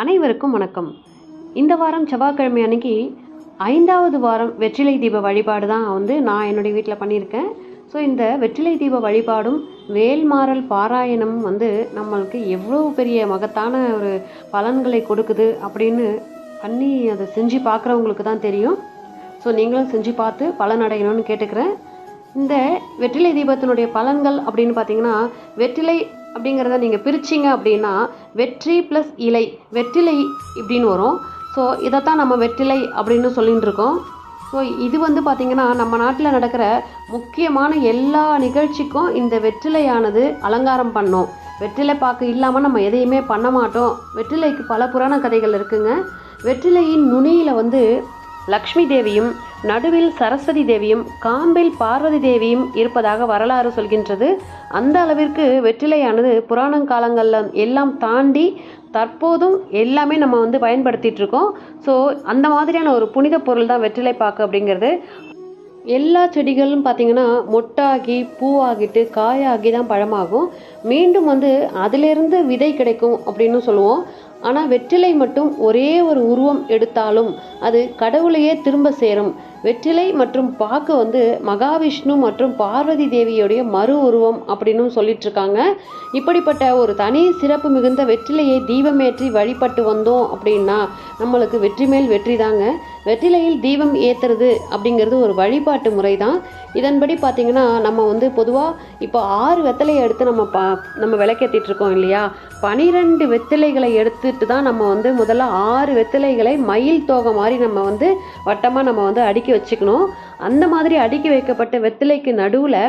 அனைவருக்கும் வணக்கம். இந்த வாரம் செவ்வாய்க்கிழமை அன்னைக்கு ஐந்தாவது வாரம் வெற்றிலை தீப வழிபாடு தான் வந்து நான் என்னுடைய வீட்டில் பண்ணியிருக்கேன். ஸோ இந்த வெற்றிலை தீப வழிபாடும் வேல்மாறல் பாராயணம் வந்து நம்மளுக்கு எவ்வளோ பெரிய மகத்தான ஒரு பலன்களை கொடுக்குது அப்படின்னு பண்ணி அதை செஞ்சு பார்க்குறவங்களுக்கு தான் தெரியும். ஸோ நீங்களும் செஞ்சு பார்த்து பலன் அடையணும்னு கேட்டுக்கிறேன். இந்த வெற்றிலை தீபத்தினுடைய பலன்கள் அப்படின்னு பார்த்தீங்கன்னா வெற்றிலை அப்படிங்கிறத நீங்கள் பிரிச்சிங்க அப்படின்னா வெற்றி ப்ளஸ் இலை வெற்றிலை இப்படின்னு வரும். ஸோ இதைத்தான் நம்ம வெற்றிலை அப்படின்னு சொல்லிகிட்டு இருக்கோம். ஸோ இது வந்து பார்த்திங்கன்னா நம்ம நாட்டில் நடக்கிற முக்கியமான எல்லா நிகழ்ச்சிக்கும் இந்த வெற்றிலையானது அலங்காரம் பண்ணும். வெற்றிலை பாக்கு இல்லாமல் நம்ம எதையுமே பண்ண மாட்டோம். வெற்றிலைக்கு பல புராண கதைகள் இருக்குங்க. வெற்றிலையின் நுனியில் வந்து லக்ஷ்மி தேவியும் நடுவில் சரஸ்வதி தேவியும் காம்பில் பார்வதி தேவியும் இருப்பதாக வரலாறு சொல்கின்றது. அந்த அளவிற்கு வெற்றிலையானது புராணங்காலங்களில் எல்லாம் தாண்டி தற்போதும் எல்லாமே நம்ம வந்து பயன்படுத்திட்டு இருக்கோம் ஸோ அந்த மாதிரியான ஒரு புனித பொருள் தான் வெற்றிலை பாக்கு அப்படிங்கிறது. எல்லா செடிகளும் பார்த்திங்கன்னா மொட்டாகி பூவாகிட்டு காயாகி தான் பழமாகும். மீண்டும் வந்து அதிலிருந்து விதை கிடைக்கும் அப்படின்னு சொல்லுவோம். ஆனால் வெற்றிலை மட்டும் ஒரே ஒரு உருவம் எடுத்தாலும் அது கடவுளையே திரும்ப சேரும். வெற்றிலை மற்றும் பாக்கு வந்து மகாவிஷ்ணு மற்றும் பார்வதி தேவியுடைய மறு உருவம் அப்படின்னு சொல்லிட்டு இருக்காங்க இப்படிப்பட்ட ஒரு தனி சிறப்பு மிகுந்த வெற்றிலையை தீபமேற்றி வழிபட்டு வந்தோம் அப்படின்னா நம்மளுக்கு வெற்றி மேல் வெற்றி தாங்க வெற்றிலையில் தீபம் ஏற்றுறது அப்படிங்கிறது ஒரு வழிபாட்டு முறை தான் இதன்படி பார்த்திங்கன்னா நம்ம வந்து பொதுவாக இப்போ ஆறு வெத்தலையை எடுத்து நம்ம பா நம்ம விளக்கேற்றிட்டு இருக்கோம் இல்லையா? பனிரெண்டு வெத்திலைகளை எடுத்துட்டு தான் நம்ம வந்து முதல்ல ஆறு வெத்திலைகளை மயில் தோகை மாதிரி நம்ம வந்து வட்டமாக நம்ம வந்து அடுக்கி வச்சுக்கணும். அந்த மாதிரி அடுக்கி வைக்கப்பட்ட வெத்திலைக்கு நடுவில்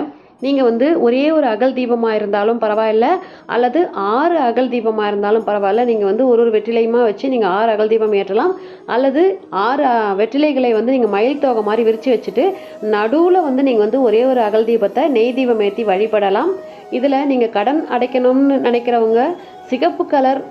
நீங்கள் வந்து ஒரே ஒரு அகல் தீபமாக இருந்தாலும் பரவாயில்ல அல்லது ஆறு அகல் தீபமாக இருந்தாலும் பரவாயில்ல நீங்கள் வந்து ஒரு ஒரு வெற்றிலையுமா வச்சு நீங்கள் ஆறு அகல் தீபம் ஏற்றலாம். அல்லது ஆறு வெற்றிலைகளை வந்து நீங்கள் மயில் தோகை மாதிரி விரித்து வச்சுட்டு நடுவில் வந்து நீங்கள் வந்து ஒரே ஒரு அகல் தீபத்தை நெய் தீபம் ஏற்றி வழிபடலாம். இதில் நீங்கள் கடன் அடைக்கணும்னு நினைக்கிறவங்க சிகப்பு கலர்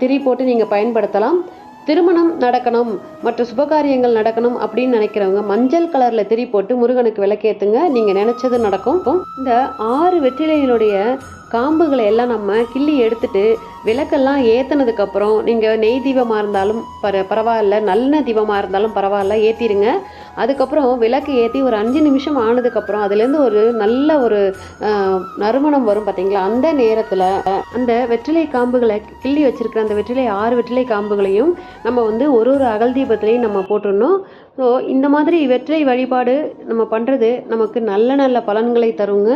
திரி போட்டு நீங்கள் பயன்படுத்தலாம். திருமணம் நடக்கணும் மற்ற சுபகாரியங்கள் நடக்கணும் அப்படின்னு நினைக்கிறவங்க மஞ்சள் கலர்ல திரி போட்டு முருகனுக்கு விளக்கேத்துங்க. நீங்க நினைச்சது நடக்கும். இந்த ஆறு வெற்றிலைகளுடைய காம்புகளை எல்லாம் நம்ம கிள்ளி எடுத்துட்டு விளக்கெல்லாம் ஏற்றுனதுக்கப்புறம் நீங்கள் நெய் தீபமாக இருந்தாலும் பர பரவாயில்ல நல்ல தீபமாக இருந்தாலும் பரவாயில்ல ஏற்றிடுங்க அதுக்கப்புறம் விளக்கு ஏற்றி ஒரு அஞ்சு நிமிஷம் ஆனதுக்கப்புறம் அதுலேருந்து ஒரு நல்ல ஒரு நறுமணம் வரும் பார்த்தீங்களா அந்த நேரத்தில் அந்த வெற்றிலை காம்புகளை கிள்ளி வச்சுருக்கிற அந்த வெற்றிலை ஆறு வெற்றிலை காம்புகளையும் நம்ம வந்து ஒரு ஒரு அகல் தீபத்துலையும் நம்ம போட்டுடணும். ஸோ இந்த மாதிரி வெற்றிலை வழிபாடு நம்ம பண்ணுறது நமக்கு நல்ல நல்ல பலன்களை தருங்க.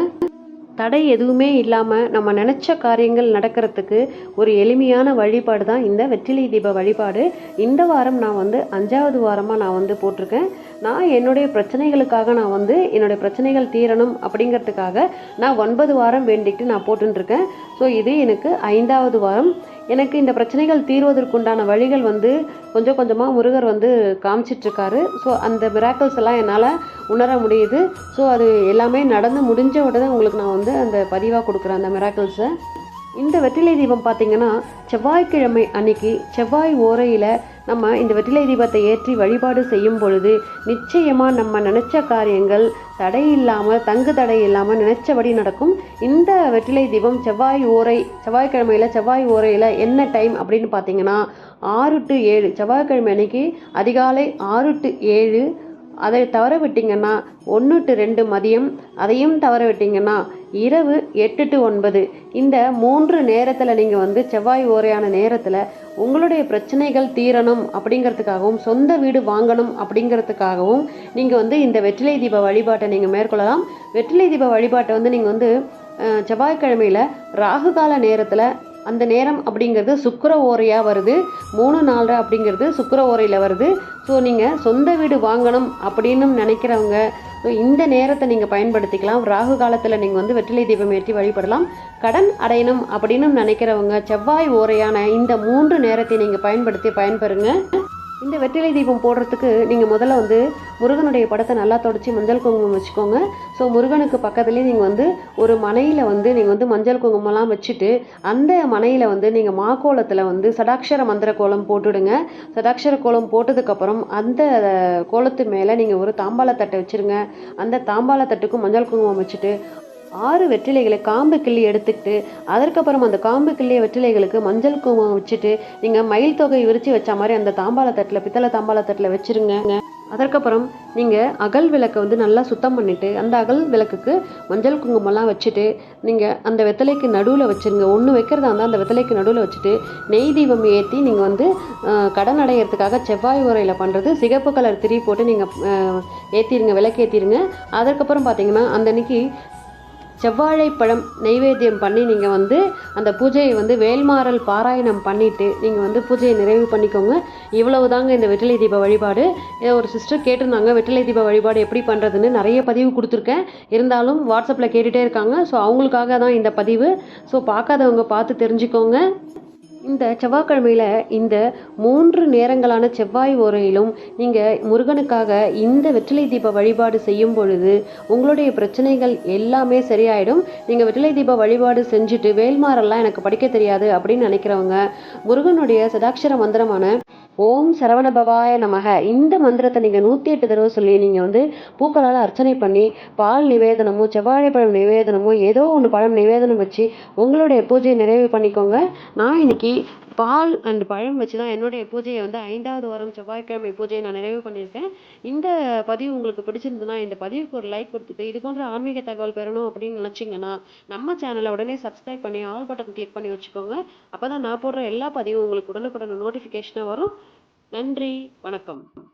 தடை எதுவுமே இல்லாமல் நம்ம நினச்ச காரியங்கள் நடக்கிறதுக்கு ஒரு எளிமையான வழிபாடு தான் இந்த வெற்றிலை தீப வழிபாடு. இந்த வாரம் நான் வந்து அஞ்சாவது வாரமாக நான் வந்து போட்டிருக்கேன். நான் என்னுடைய பிரச்சனைகளுக்காக நான் வந்து என்னுடைய பிரச்சனைகள் தீரணும் அப்படிங்கிறதுக்காக நான் ஒன்பது வாரம் வேண்டிட்டு நான் போட்டுருக்கேன் ஸோ இது எனக்கு ஐந்தாவது வாரம். எனக்கு இந்த பிரச்சனைகள் தீர்வதற்குண்டான வழிகள் வந்து கொஞ்சம் கொஞ்சமாக முருகர் வந்து காமிச்சிட்ருக்காரு. ஸோ அந்த மிராக்கிள்ஸ் எல்லாம் என்னால் உணர முடியுது. ஸோ அது எல்லாமே நடந்து முடிஞ்ச உடனே உங்களுக்கு நான் வந்து அந்த பதிவாக கொடுக்குறேன் அந்த மிராக்கிள்ஸை இந்த வெற்றிலை தீபம் பார்த்திங்கன்னா செவ்வாய்க்கிழமை அன்னைக்கு செவ்வாய் ஓரையில் நம்ம இந்த வெற்றிலை தீபத்தை ஏற்றி வழிபாடு செய்யும் பொழுது நிச்சயமாக நம்ம நினச்ச காரியங்கள் தடை இல்லாமல் தங்கு தடை இல்லாமல் நினச்சபடி நடக்கும். இந்த வெற்றிலை தீபம் செவ்வாய் ஓரை செவ்வாய்க்கிழமையில் செவ்வாய் ஓரையில் என்ன டைம் அப்படின்னு பார்த்தீங்கன்னா ஆறு டு ஏழு செவ்வாய்க்கிழமை அன்னைக்கு அதிகாலை ஆறு டு ஏழு அதை தவற விட்டிங்கன்னா ஒன்று டு ரெண்டு மதியம் அதையும் தவற விட்டீங்கன்னா இரவு எட்டு டு ஒன்பது. இந்த மூன்று நேரத்தில் நீங்கள் வந்து செவ்வாய் ஓரையான நேரத்தில் உங்களுடைய பிரச்சனைகள் தீரணும் அப்படிங்கிறதுக்காகவும் சொந்த வீடு வாங்கணும் அப்படிங்கிறதுக்காகவும் நீங்கள் வந்து இந்த வெற்றிலை தீப வழிபாட்டை நீங்கள் மேற்கொள்ளலாம். வெற்றிலை தீப வழிபாட்டை வந்து நீங்கள் வந்து செவ்வாய்க்கிழமையில் ராகுகால நேரத்தில் அந்த நேரம் அப்படிங்கிறது சுக்கர ஓரையாக வருது. மூணு நாலரை அப்படிங்கிறது சுக்கர ஓரையில் வருது. ஸோ நீங்கள் சொந்த வீடு வாங்கணும் அப்படின்னு நினைக்கிறவங்க ஸோ இந்த நேரத்தை நீங்கள் பயன்படுத்திக்கலாம். ராகு காலத்தில் நீங்கள் வந்து வெற்றிலை தீபம் ஏற்றி வழிபடலாம். கடன் அடையணும் அப்படின்னு நினைக்கிறவங்க செவ்வாய் ஓரையான இந்த மூன்று நேரத்தை நீங்கள் பயன்படுத்தி பயன்பெறுங்க. இந்த வெற்றிலை தீபம் போடுறதுக்கு நீங்கள் முதல்ல வந்து முருகனுடைய படத்தை நல்லா தொடச்சி மஞ்சள் குங்குமம் வச்சுக்கோங்க. ஸோ முருகனுக்கு பக்கத்துலேயே நீங்கள் வந்து ஒரு மனையில் வந்து நீங்கள் வந்து மஞ்சள் குங்குமம்லாம் வச்சுட்டு அந்த மனையில் வந்து நீங்கள் மாக்கோலத்தில் வந்து சடாட்சர மந்திர கோலம் போட்டுடுங்க. சடாட்சர கோலம் போட்டதுக்கப்புறம் அந்த கோலத்து மேலே நீங்கள் ஒரு தாம்பாள தட்டை வச்சுருங்க. அந்த தாம்பாள தட்டுக்கும் மஞ்சள் குங்குமம் வச்சுட்டு ஆறு வெற்றிலைகளை காம்பு கிள்ளி எடுத்துக்கிட்டு அதற்கப்புறம் அந்த காம்பு கிள்ளிய வெற்றிலைகளுக்கு மஞ்சள் குங்குமம் வச்சுட்டு நீங்கள் மயில் தொகை விரித்து வச்ச மாதிரி அந்த தாம்பாள தட்டில் பித்தளை தாம்பாள தட்டில் வச்சுருங்க. அதற்கப்புறம் நீங்கள் அகல் விளக்கை வந்து நல்லா சுத்தம் பண்ணிவிட்டு அந்த அகல் விளக்குக்கு மஞ்சள் குங்குமம்லாம் வச்சுட்டு நீங்கள் அந்த வெத்தலைக்கு நடுவில் வச்சுருங்க. ஒன்று வைக்கிறதா இருந்தால் அந்த வெத்தலைக்கு நடுவில் வச்சுட்டு நெய் தீபம் ஏற்றி நீங்கள் வந்து கடன் அடையிறதுக்காக செவ்வாய் உரையில் பண்ணுறது சிகப்பு கலர் திரி போட்டு நீங்கள் ஏற்றிடுங்க விளக்கு ஏற்றிடுங்க அதற்கப்புறம் பார்த்தீங்கன்னா அந்த அன்னைக்கு செவ்வாழைப்பழம் நெய்வேத்தியம் பண்ணி நீங்கள் வந்து அந்த பூஜையை வந்து வேல்மாறல் பாராயணம் பண்ணிவிட்டு நீங்கள் வந்து பூஜையை நிறைவு பண்ணிக்கோங்க. இவ்வளவு தாங்க இந்த வெற்றிலை தீப வழிபாடு. இதை ஒரு சிஸ்டர் கேட்டிருந்தாங்க வெற்றிலை தீப வழிபாடு எப்படி பண்ணுறதுன்னு நிறைய பதிவு கொடுத்துருக்கேன். இருந்தாலும் வாட்ஸ்அப்பில் கேட்டுகிட்டே இருக்காங்க. ஸோ அவங்களுக்காக தான் இந்த பதிவு. ஸோ பார்க்காதவங்க பார்த்து தெரிஞ்சுக்கோங்க. இந்த செவ்வாய்க்கிழமையில் இந்த மூன்று நேரங்களான செவ்வாய் ஓரையிலும் நீங்கள் முருகனுக்காக இந்த வெற்றிலை தீப வழிபாடு செய்யும் பொழுது உங்களுடைய பிரச்சனைகள் எல்லாமே சரியாயிடும். நீங்கள் வெற்றிலை தீப வழிபாடு செஞ்சுட்டு வேல்மாரெல்லாம் எனக்கு படிக்க தெரியாது அப்படின்னு நினைக்கிறவங்க முருகனுடைய சதாட்சர மந்திரமான ஓம் சரவணபவாய நமக. இந்த மந்திரத்தை நீங்கள் நூற்றி எட்டு தடவை சொல்லி நீங்கள் வந்து பூக்களால் அர்ச்சனை பண்ணி பால் நிவேதனமோ செவ்வாழைப்பழம் நிவேதனமோ ஏதோ ஒன்று பழம் நிவேதனம் வச்சு உங்களுடைய பூஜையை நிறைவு பண்ணிக்கோங்க. நான் இன்னைக்கு பால் அண்ட் பழம் வச்சு தான் என்னுடைய பூஜையை வந்து ஐந்தாவது வாரம் செவ்வாய்க்கிழமை பூஜையை நான் நிறைவு பண்ணியிருக்கேன். இந்த பதிவு உங்களுக்கு பிடிச்சிருந்ததுன்னா இந்த பதிவுக்கு ஒரு லைக் கொடுத்துட்டு இது போன்ற ஆன்மீக தகவல் பெறணும் அப்படின்னு நினச்சிங்கன்னா நம்ம சேனலை உடனே சப்ஸ்கிரைப் பண்ணி ஆல் பட்டன் கிளிக் பண்ணி வச்சுக்கோங்க. அப்போ தான் நான் போடுற எல்லா பதிவும் உங்களுக்கு உடனுக்குடன் நோட்டிஃபிகேஷனாக வரும். நன்றி வணக்கம்.